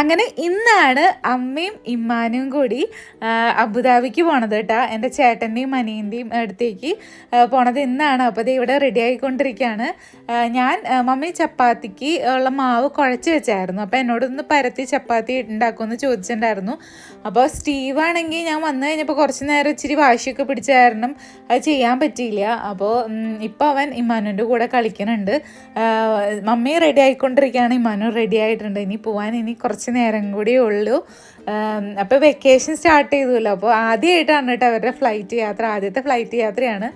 അങ്ങനെ ഇന്നാണ് അമ്മയും ഇമ്മാനും കൂടി അബുദാബിക്ക് പോണത് കേട്ടോ എന്റെ ചേട്ടന്റെയും അനിയന്റെയും അടുത്തേക്ക് പോണത് ഇന്നാണ്. അപ്പോൾ ഇത് ഇവിടെ റെഡി ആയിക്കൊണ്ടിരിക്കുകയാണ് ഞാൻ മമ്മി ചപ്പാത്തിക്ക് ഉള്ള മാവ് കുഴച്ച് വെച്ചായിരുന്നു. അപ്പോൾ എന്നോടൊന്ന് പരത്തി ചപ്പാത്തി ഉണ്ടാക്കുമെന്ന് ചോദിച്ചിട്ടുണ്ടായിരുന്നു. അപ്പോൾ സ്റ്റീവ് ആണെങ്കിൽ ഞാൻ വന്നു കഴിഞ്ഞപ്പോൾ കുറച്ച് നേരം ഇച്ചിരി വാശിയൊക്കെ പിടിച്ച കാരണം അത് ചെയ്യാൻ പറ്റിയില്ല. അപ്പോൾ ഇപ്പോൾ അവൻ ഇമ്മാനുന്റെ കൂടെ കളിക്കുന്നുണ്ട്. മമ്മി റെഡി ആയിക്കൊണ്ടിരിക്കുകയാണ്. ഇമ്മാനു റെഡി ആയിട്ടുണ്ട്. ഇനി പോവാൻ ഇനി കുറച്ച് നേരം കൂടി ഉള്ളൂ. അപ്പോൾ വെക്കേഷൻ സ്റ്റാർട്ട് ചെയ്തല്ലോ. അപ്പോൾ ആദ്യമായിട്ടാണ് കേട്ടോ അവരുടെ ഫ്ലൈറ്റ് യാത്ര. ആദ്യത്തെ ഫ്ലൈറ്റ് യാത്രയാണ്.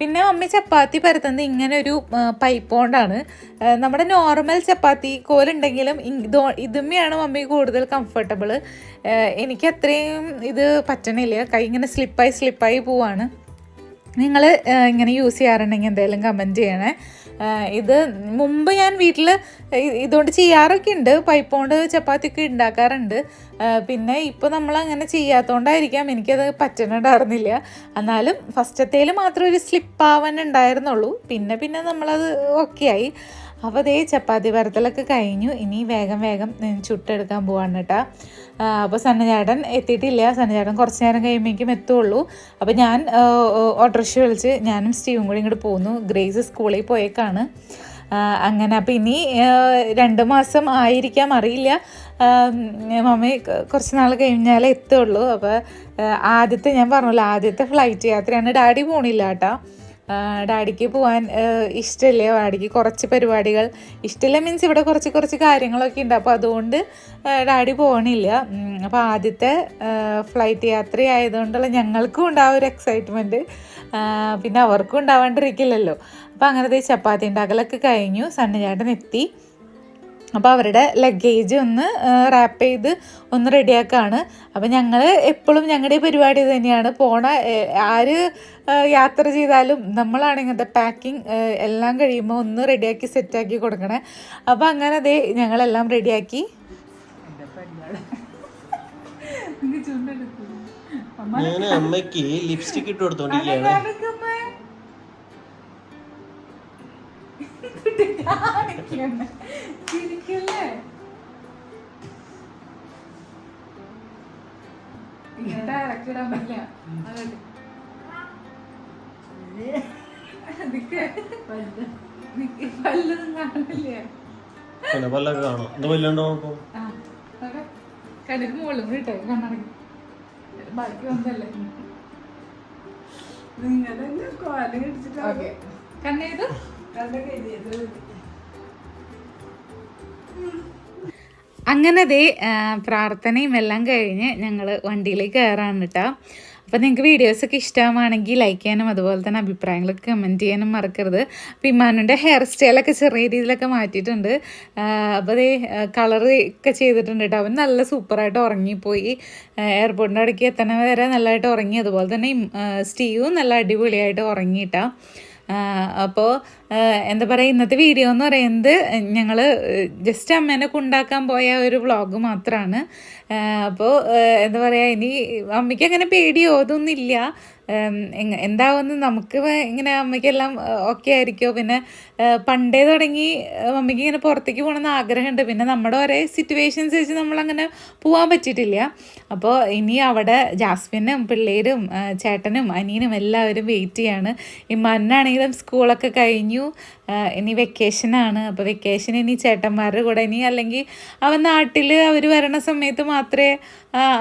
പിന്നെ മമ്മി ചപ്പാത്തി പരത്തുന്നത് ഇങ്ങനെ ഒരു പൈപ്പ് കൊണ്ടാണ്. നമ്മുടെ നോർമൽ ചപ്പാത്തി കോലുണ്ടെങ്കിലും ഇതുമ്മയാണ് മമ്മി കൂടുതൽ കംഫർട്ടബിൾ എനിക്ക് അത്രയും ഇത് പറ്റണില്ല. കൈ ഇങ്ങനെ സ്ലിപ്പായി സ്ലിപ്പായി പോവാണ്. നിങ്ങൾ ഇങ്ങനെ യൂസ് ചെയ്യാറുണ്ടെങ്കിൽ എന്തായാലും കമന്റ് ചെയ്യണേ. ഇത് മുമ്പ് ഞാൻ വീട്ടിൽ ഇതുകൊണ്ട് ചെയ്യാറൊക്കെ ഉണ്ട്. പൈപ്പ് കൊണ്ട് ചപ്പാത്തിയൊക്കെ ഉണ്ടാക്കാറുണ്ട് പിന്നെ ഇപ്പോൾ നമ്മൾ അങ്ങനെ ചെയ്യാത്തതുകൊണ്ടായിരിക്കാം എനിക്കത് പറ്റുന്നുണ്ടായിരുന്നില്ല എന്നാലും ഫസ്റ്റത്തേൽ മാത്രം ഒരു സ്ലിപ്പ് ആവാൻ ഉണ്ടായിരുന്നുള്ളൂ. പിന്നെ പിന്നെ നമ്മളത് ഓക്കെ ആയി അപ്പോൾ അതേ ചപ്പാത്തി പരത്തലൊക്കെ കഴിഞ്ഞു. ഇനി വേഗം വേഗം ചുട്ടെടുക്കാൻ പോവാണ് കേട്ടോ. അപ്പോൾ സന്നചേട്ടൻ എത്തിയിട്ടില്ല. സന്നചേട്ടൻ കുറച്ച് നേരം കഴിയുമ്പോഴേക്കും എത്തുള്ളൂ. അപ്പോൾ ഞാൻ ഓട്ടോറിക്ഷ വിളിച്ച് ഞാനും സ്റ്റീവും കൂടി ഇങ്ങോട്ട് പോന്നു. ഗ്രേസ് സ്കൂളിൽ പോയേക്കാണ്. അങ്ങനെ അപ്പം ഇനി രണ്ട് മാസം ആയിരിക്കാം അറിയില്ല. മമ്മി കുറച്ച് നാൾ കഴിഞ്ഞാലേ എത്തുള്ളൂ. അപ്പോൾ ആദ്യത്തെ ഞാൻ പറഞ്ഞല്ലോ ആദ്യത്തെ ഫ്ലൈറ്റ് യാത്രയാണ്. ഡാഡി പോണില്ല കേട്ടോ. ഡാഡിക്ക് പോകാൻ ഇഷ്ടമില്ല ഡാഡിക്ക് കുറച്ച് പരിപാടികൾ. ഇഷ്ടമില്ല മീൻസ് ഇവിടെ കുറച്ച് കുറച്ച് കാര്യങ്ങളൊക്കെ ഉണ്ട്. അപ്പോൾ അതുകൊണ്ട് ഡാഡി പോകണില്ല അപ്പോൾ ആദ്യത്തെ ഫ്ലൈറ്റ് യാത്ര ആയതുകൊണ്ടുള്ള ഞങ്ങൾക്കും ഉണ്ടാവും ഒരു എക്സൈറ്റ്മെന്റ് പിന്നെ അവർക്കും ഉണ്ടാവാണ്ടിരിക്കില്ലല്ലോ. അപ്പോൾ അങ്ങനത്തെ ചപ്പാത്തി ഉണ്ടാക്കലൊക്കെ കഴിഞ്ഞു. സണ്ണചേട്ടൻ എത്തി. അപ്പോൾ അവരുടെ ലഗേജ് ഒന്ന് റാപ്പ് ചെയ്ത് ഒന്ന് റെഡിയാക്കാണ് അപ്പോൾ ഞങ്ങൾ എപ്പോഴും ഞങ്ങളുടെ ഈ പരിപാടി തന്നെയാണ്. പോണ ആര് യാത്ര ചെയ്താലും നമ്മളാണ് ഇങ്ങനത്തെ പാക്കിംഗ് എല്ലാം കഴിയുമ്പോൾ ഒന്ന് റെഡിയാക്കി സെറ്റാക്കി കൊടുക്കണേ. അപ്പോൾ അങ്ങനെ അതേ ഞങ്ങളെല്ലാം റെഡിയാക്കി ഞാൻ അമ്മയ്ക്ക് ലിപ്സ്റ്റിക് ഇട്ട് കൊടുത്തോണ്ടിരിക്കുകയാണ് പിന്നെ പല്ലൊക്കെ കാണാം. എന്താ കുഴപ്പം കണ്ണിന് മുകളിൽ കേട്ടോ കണ്ണടങ്ങി ബാക്കി വന്നല്ലേ. ഓക്കെ. കണ്ണേത് അങ്ങനെ ദേ പ്രാർത്ഥനയും എല്ലാം കഴിഞ്ഞ് ഞങ്ങൾ വണ്ടിയിലേക്ക് കയറാണ് കേട്ടോ അപ്പോൾ നിങ്ങൾക്ക് വീഡിയോസൊക്കെ ഇഷ്ടമാണെങ്കിൽ ലൈക്ക് ചെയ്യാനും അതുപോലെ തന്നെ അഭിപ്രായങ്ങളൊക്കെ കമന്റ് ചെയ്യാനും മറക്കരുത്. അപ്പോൾ ഇമാനുന്റെ ഹെയർ സ്റ്റൈലൊക്കെ ചെറിയ രീതിയിലൊക്കെ മാറ്റിയിട്ടുണ്ട്. അപ്പോൾ അതേ കളർ ഒക്കെ ചെയ്തിട്ടുണ്ട് കേട്ടോ അവൻ നല്ല സൂപ്പറായിട്ട് ഉറങ്ങിപ്പോയി. എയർപോർട്ടിന്റെ അടയ്ക്ക് എത്തണ വരെ നല്ലതായിട്ട് ഉറങ്ങി. അതുപോലെ തന്നെ സ്റ്റീവും നല്ല അടിപൊളിയായിട്ട് ഉറങ്ങിയിട്ടാ അപ്പോൾ എന്താ പറയുക ഇന്നത്തെ വീഡിയോ എന്ന് പറയുന്നത് ഞങ്ങൾ ജസ്റ്റ് അമ്മേനെ കൊണ്ടാക്കാൻ പോയ ഒരു വ്ളോഗ് മാത്രമാണ് അപ്പോൾ എന്താ പറയുക ഇനി അമ്മയ്ക്ക് അങ്ങനെ പേടിയോ അതൊന്നുമില്ല. എന്താവുമെന്ന് നമുക്ക് ഇങ്ങനെ അമ്മയ്ക്കെല്ലാം ഓക്കെ ആയിരിക്കുമോ പിന്നെ പണ്ടേ തുടങ്ങി അമ്മയ്ക്ക് ഇങ്ങനെ പുറത്തേക്ക് പോകണമെന്ന് ആഗ്രഹമുണ്ട്. പിന്നെ നമ്മുടെ ഒരേ സിറ്റുവേഷൻസ് വെച്ച് നമ്മളങ്ങനെ പോകാൻ പറ്റിയിട്ടില്ല. അപ്പോൾ ഇനി അവിടെ ജാസ്മിനും പിള്ളേരും ചേട്ടനും അനിയനും എല്ലാവരും വെയിറ്റ് ചെയ്യാണ്. ഇമ്മാനാണെങ്കിലും സ്കൂളൊക്കെ കഴിഞ്ഞു. ഇനി വെക്കേഷനാണ് അപ്പോൾ വെക്കേഷൻ ഇനി ചേട്ടന്മാരുടെ കൂടെ ഇനി അല്ലെങ്കിൽ അവൻ നാട്ടിൽ അവർ വരണ സമയത്ത് മാത്രമേ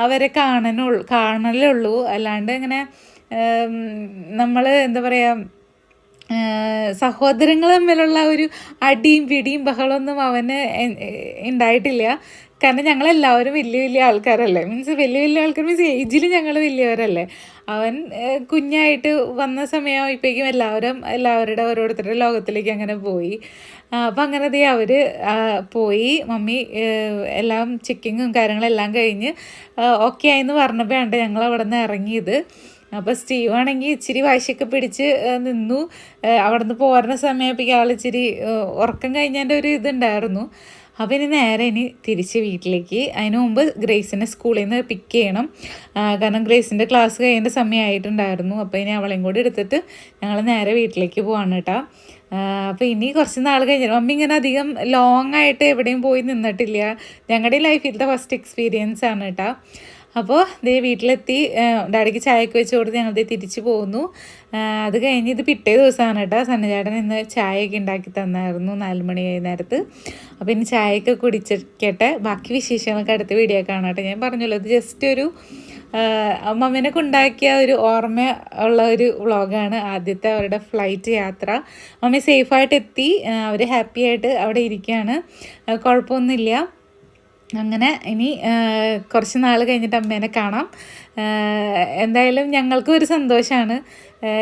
അവരെ കാണാനുള്ളൂ കാണലുള്ളൂ. അല്ലാണ്ട് ഇങ്ങനെ നമ്മൾ എന്താ പറയുക സഹോദരങ്ങൾ തമ്മിലുള്ള ഒരു അടിയും പിടിയും ബഹളമൊന്നും അവന് ഉണ്ടായിട്ടില്ല കാരണം ഞങ്ങളെല്ലാവരും വലിയ വലിയ ആൾക്കാരല്ലേ. മീൻസ് വലിയ വലിയ ആൾക്കാർ മീൻസ് ഏജിൽ ഞങ്ങൾ വലിയവരല്ലേ. അവൻ കുഞ്ഞായിട്ട് വന്ന സമയമായപ്പോഴേക്കും എല്ലാവരും എല്ലാവരുടെ ഓരോരുത്തരുടെ ലോകത്തിലേക്ക് അങ്ങനെ പോയി. അപ്പം അങ്ങനെ ദേ അവർ പോയി. മമ്മി എല്ലാം ചെക്കിങ്ങും കാര്യങ്ങളെല്ലാം കഴിഞ്ഞ് ഓക്കെ ആയെന്ന് പറഞ്ഞപ്പോഴാണ് ഞങ്ങൾ അവിടെ നിന്ന് ഇറങ്ങിയത്. അപ്പോൾ സ്റ്റീവ് ആണെങ്കിൽ ഇച്ചിരി വാശിയൊക്കെ പിടിച്ച് നിന്നു. അവിടുന്ന് പോരുന്ന സമയപ്പോഴേക്കും ആൾ ഇച്ചിരി ഉറക്കം കഴിഞ്ഞതിന്റെ ഒരു ഇതുണ്ടായിരുന്നു. അപ്പോൾ ഇനി നേരെ ഇനി തിരിച്ച് വീട്ടിലേക്ക്. അതിന് മുമ്പ് ഗ്രേസിനെ സ്കൂളിൽ നിന്ന് പിക്ക് ചെയ്യണം. കാരണം ഗ്രേസിന്റെ ക്ലാസ് കഴിയേണ്ട സമയമായിട്ടുണ്ടായിരുന്നു. അപ്പോൾ ഇനി അവളെയും കൂടി എടുത്തിട്ട് ഞങ്ങൾ നേരെ വീട്ടിലേക്ക് പോവാണ് കേട്ടോ. അപ്പോൾ ഇനി കുറച്ച് നാൾ കഴിഞ്ഞു മമ്മി ഇങ്ങനെ അധികം ലോങ് ആയിട്ട് എവിടെയും പോയി നിന്നിട്ടില്ല. ഞങ്ങളുടെ ലൈഫിലത്തെ ഫസ്റ്റ് എക്സ്പീരിയൻസ് ആണ് കേട്ടോ. അപ്പോൾ ദേ വീട്ടിലെത്തി ഡാഡിക്ക് ചായയൊക്കെ വെച്ച് കൊടുത്ത് ഞങ്ങൾ തിരിച്ചു പോകുന്നു അത് കഴിഞ്ഞ് ഇത് പിറ്റേ ദിവസമാണ് കേട്ടോ. സന്നചേട്ടൻ ഇന്ന് ചായയൊക്കെ ഉണ്ടാക്കി തന്നായിരുന്നു നാല് മണി നേരത്ത്. അപ്പോൾ ഇനി ചായയൊക്കെ കുടിച്ചിരിക്കട്ടെ. ബാക്കി വിശേഷങ്ങളൊക്കെ അടുത്ത വീഡിയോ കാണാം കേട്ടോ. ഞാൻ പറഞ്ഞല്ലോ ഇത് ജസ്റ്റ് ഒരു മമ്മിനൊക്കെ ഉണ്ടാക്കിയ ഒരു ഓർമ്മ ഉള്ള ഒരു വ്ളോഗാണ് ആദ്യത്തെ അവരുടെ ഫ്ലൈറ്റ് യാത്ര. മമ്മി സേഫായിട്ട് എത്തി. അവർ ഹാപ്പി ആയിട്ട് അവിടെ ഇരിക്കുകയാണ് കുഴപ്പമൊന്നുമില്ല. അങ്ങനെ ഇനി കുറച്ച് നാൾ കഴിഞ്ഞിട്ട് അമ്മേനെ കാണാം. എന്തായാലും ഞങ്ങൾക്കും ഒരു സന്തോഷമാണ്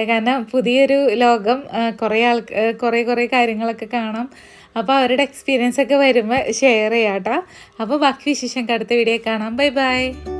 കാരണം പുതിയൊരു ലോകം കുറേ ആൾ കുറേ കുറേ കാര്യങ്ങളൊക്കെ കാണാം. അപ്പോൾ അവരുടെ എക്സ്പീരിയൻസ് ഒക്കെ വരുമ്പോൾ ഷെയർ ചെയ്യാം കേട്ടോ അപ്പോൾ ബാക്കി വിശേഷം അടുത്ത വീഡിയോ കാണാം. Bye bye